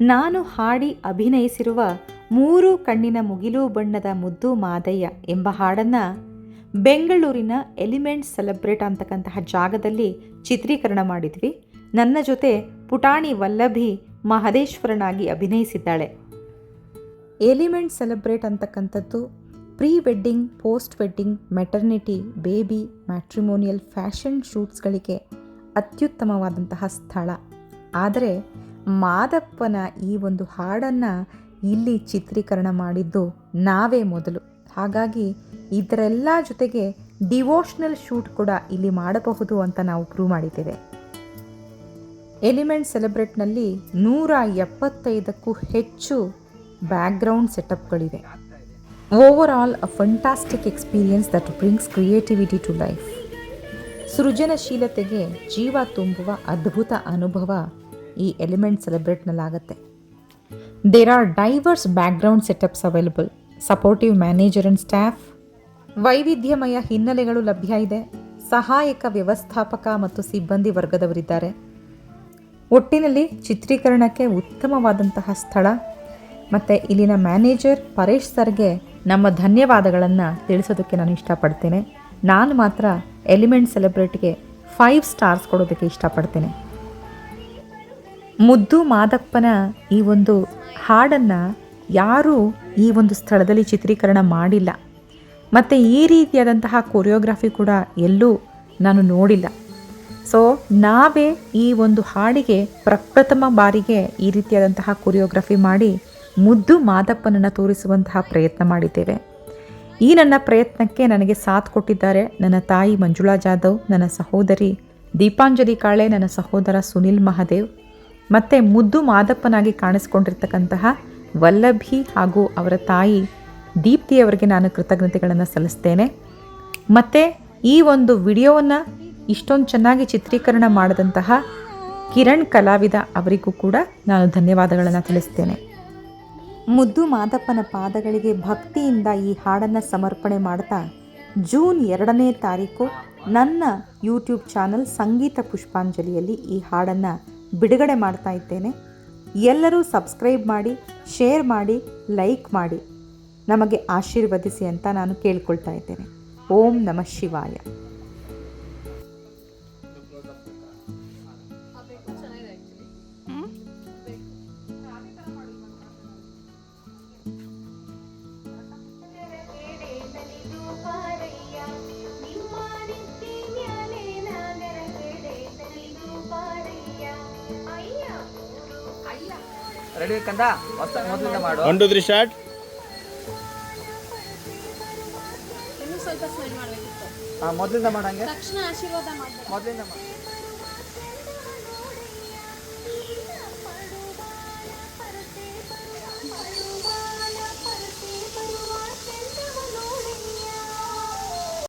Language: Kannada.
ನಾನು ಹಾಡಿ ಅಭಿನಯಿಸಿರುವ ಮೂರು ಕಣ್ಣಿನ ಮುಗಿಲು ಬಣ್ಣದ ಮುದ್ದು ಮಾದಯ್ಯ ಎಂಬ ಹಾಡನ್ನು ಬೆಂಗಳೂರಿನ ಎಲಿಮೆಂಟ್ಸ್ ಸೆಲೆಬ್ರೇಟ್ ಅಂತಕ್ಕಂತಹ ಜಾಗದಲ್ಲಿ ಚಿತ್ರೀಕರಣ ಮಾಡಿದ್ವಿ. ನನ್ನ ಜೊತೆ ಪುಟಾಣಿ ವಲ್ಲಭಿ ಮಹದೇಶ್ವರನಾಗಿ ಅಭಿನಯಿಸಿದ್ದಾಳೆ. ಎಲಿಮೆಂಟ್ ಸೆಲೆಬ್ರೇಟ್ ಅಂತಕ್ಕಂಥದ್ದು pre wedding, post wedding, maternity, baby, matrimonial, fashion ಶೂಟ್ಸ್ಗಳಿಗೆ ಅತ್ಯುತ್ತಮವಾದಂತಹ ಸ್ಥಳ. ಆದರೆ ಮಾದಪ್ಪನ ಈ ಒಂದು ಹಾಡನ್ನು ಇಲ್ಲಿ ಚಿತ್ರೀಕರಣ ಮಾಡಿದ್ದು ನಾವೇ ಮೊದಲು. ಹಾಗಾಗಿ ಇದರೆಲ್ಲ ಜೊತೆಗೆ ಡಿವೋಷ್ನಲ್ ಶೂಟ್ ಕೂಡ ಇಲ್ಲಿ ಮಾಡಬಹುದು ಅಂತ ನಾವು ಪ್ರೂವ್ ಮಾಡಿದ್ದೇವೆ. ಎಲಿಮೆಂಟ್ ಸೆಲೆಬ್ರೇಟ್ನಲ್ಲಿ ನೂರ ಎಪ್ಪತ್ತೈದಕ್ಕೂ ಹೆಚ್ಚು background ಸೆಟಪ್ಗಳಿವೆ over all a fantastic experience that brings creativity to life ಸೃಜನಶೀಲತೆಗೆ ಜೀವ ತುಂಬುವ ಅದ್ಭುತ ಅನುಭವ. ಈ Element ಸೆಲೆಬ್ರೇಟ್ನಲ್ಲಾಗತ್ತೆ there are diverse background setups available supportive manager and staff ವೈವಿಧ್ಯಮಯ ಹಿನ್ನೆಲೆಗಳು ಲಭ್ಯ ಇದೆ. ಸಹಾಯಕ ವ್ಯವಸ್ಥಾಪಕ ಮತ್ತು ಸಿಬ್ಬಂದಿ ವರ್ಗದವರಿದ್ದಾರೆ. ಒಟ್ಟಿನಲ್ಲಿ ಚಿತ್ರೀಕರಣಕ್ಕೆ ಉತ್ತಮವಾದಂತಹ ಸ್ಥಳ. ಮತ್ತು ಇಲ್ಲಿನ ಮ್ಯಾನೇಜರ್ ಪರೇಶ್ ಸರ್ಗೆ ನಮ್ಮ ಧನ್ಯವಾದಗಳನ್ನು ತಿಳಿಸೋದಕ್ಕೆ ನಾನು ಇಷ್ಟಪಡ್ತೇನೆ. ನಾನು ಮಾತ್ರ ಎಲಿಮೆಂಟ್ ಸೆಲೆಬ್ರಿಟಿಗೆ ಫೈವ್ ಸ್ಟಾರ್ಸ್ ಕೊಡೋದಕ್ಕೆ ಇಷ್ಟಪಡ್ತೇನೆ. ಮುದ್ದು ಮಾದಪ್ಪನ ಈ ಒಂದು ಹಾಡನ್ನು ಯಾರೂ ಈ ಒಂದು ಸ್ಥಳದಲ್ಲಿ ಚಿತ್ರೀಕರಣ ಮಾಡಿಲ್ಲ. ಮತ್ತು ಈ ರೀತಿಯಾದಂತಹ ಕೊರಿಯೋಗ್ರಫಿ ಕೂಡ ಎಲ್ಲೂ ನಾನು ನೋಡಿಲ್ಲ. ಸೊ ನಾವೇ ಈ ಒಂದು ಹಾಡಿಗೆ ಪ್ರಪ್ರಥಮ ಬಾರಿಗೆ ಈ ರೀತಿಯಾದಂತಹ ಕೊರಿಯೋಗ್ರಫಿ ಮಾಡಿ ಮುದ್ದು ಮಾದಪ್ಪನನ್ನು ತೋರಿಸುವಂತಹ ಪ್ರಯತ್ನ ಮಾಡಿದ್ದೇವೆ. ಈ ನನ್ನ ಪ್ರಯತ್ನಕ್ಕೆ ನನಗೆ ಸಾಥ್ ಕೊಟ್ಟಿದ್ದಾರೆ ನನ್ನ ತಾಯಿ ಮಂಜುಳಾ ಜಾಧವ್, ನನ್ನ ಸಹೋದರಿ ದೀಪಾಂಜಲಿ ಕಾಳೆ, ನನ್ನ ಸಹೋದರ ಸುನಿಲ್ ಮಹಾದೇವ್. ಮತ್ತು ಮುದ್ದು ಮಾದಪ್ಪನಾಗಿ ಕಾಣಿಸ್ಕೊಂಡಿರ್ತಕ್ಕಂತಹ ವಲ್ಲಭಿ ಹಾಗೂ ಅವರ ತಾಯಿ ದೀಪ್ತಿಯವರಿಗೆ ನಾನು ಕೃತಜ್ಞತೆಗಳನ್ನು ಸಲ್ಲಿಸ್ತೇನೆ. ಮತ್ತು ಈ ಒಂದು ವಿಡಿಯೋವನ್ನು ಇಷ್ಟೊಂದು ಚೆನ್ನಾಗಿ ಚಿತ್ರೀಕರಣ ಮಾಡಿದಂತಹ ಕಿರಣ್ ಕಲಾವಿದ ಅವರಿಗೂ ಕೂಡ ನಾನು ಧನ್ಯವಾದಗಳನ್ನು ತಿಳಿಸ್ತೇನೆ. ಮುದ್ದು ಮಾದಪ್ಪನ ಪಾದಗಳಿಗೆ ಭಕ್ತಿಯಿಂದ ಈ ಹಾಡನ್ನು ಸಮರ್ಪಣೆ ಮಾಡ್ತಾ ಜೂನ್ ಎರಡನೇ ತಾರೀಕು ನನ್ನ ಯೂಟ್ಯೂಬ್ ಚಾನಲ್ ಸಂಗೀತ ಪುಷ್ಪಾಂಜಲಿಯಲ್ಲಿ ಈ ಹಾಡನ್ನು ಬಿಡುಗಡೆ ಮಾಡ್ತಾ ಇದ್ದೇನೆ. ಎಲ್ಲರೂ ಸಬ್ಸ್ಕ್ರೈಬ್ ಮಾಡಿ, ಶೇರ್ ಮಾಡಿ, ಲೈಕ್ ಮಾಡಿ. ನಮಗೆ ಆಶೀರ್ವದಿಸಿ ಅಂತ ನಾನು ಕೇಳ್ಕೊಳ್ತಾ ಇದ್ದೇನೆ. ಓಂ ನಮಃ ಶಿವಾಯ. ರೆಡಿ ಕಂದ ಹೊಸ ಮೊದಲಿಂದ ಮಾಡು. ಒನ್ ಟು ತ್ರೀ ಸ್ಟಾರ್ಟ್ ಇನ್ನೂ ಸ್ವಲ್ಪ ಸ್ಮೆಲ್ ಮಾಡಬೇಕಿತ್ತು. ಮೊದಲಿಂದ ಮಾಡಂಗೆ ತಕ್ಷಣ ಆಶೀರ್ವಾದ ಮೊದಲಿಂದ ಮಾಡಿ.